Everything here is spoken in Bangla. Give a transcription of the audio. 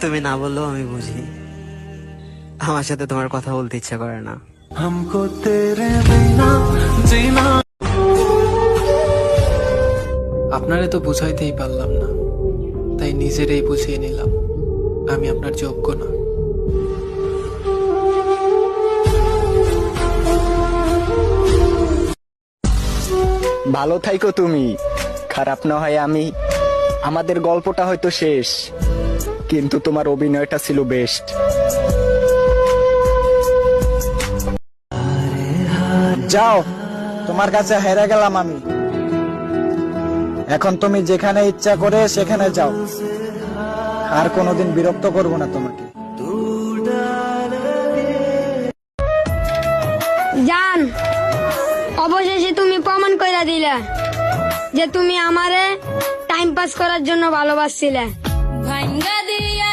তুমি না বললেও আমি বুঝি আমার সাথে তোমার কথা বলতে ইচ্ছা করে না हमको तेरे बिना जीना আপনারে তো বুঝাইতেই পারলাম না তাই নিজেরই বুঝিয়ে নিলাম আমি আপনার যোগ্য না ভালো থাইকো তুমি খারাপ না হয় আমি আমাদের গল্পটা হয়তো শেষ কিন্তু তোমার অভিনয়টা ছিল বেস্ট যাও, তোমার কাছে হেরে গেলাম আমি। এখন তুমি যেখানে ইচ্ছা করে সেখানে যাও। আর কোনোদিন বিরক্ত করব না তোমাকে। জান, অবশেষে তুমি প্রমাণ করে দিলে যে তুমি আমারে টাইম পাস করার জন্য ভালোবাসছিলে। ভাঙ্গা দিয়া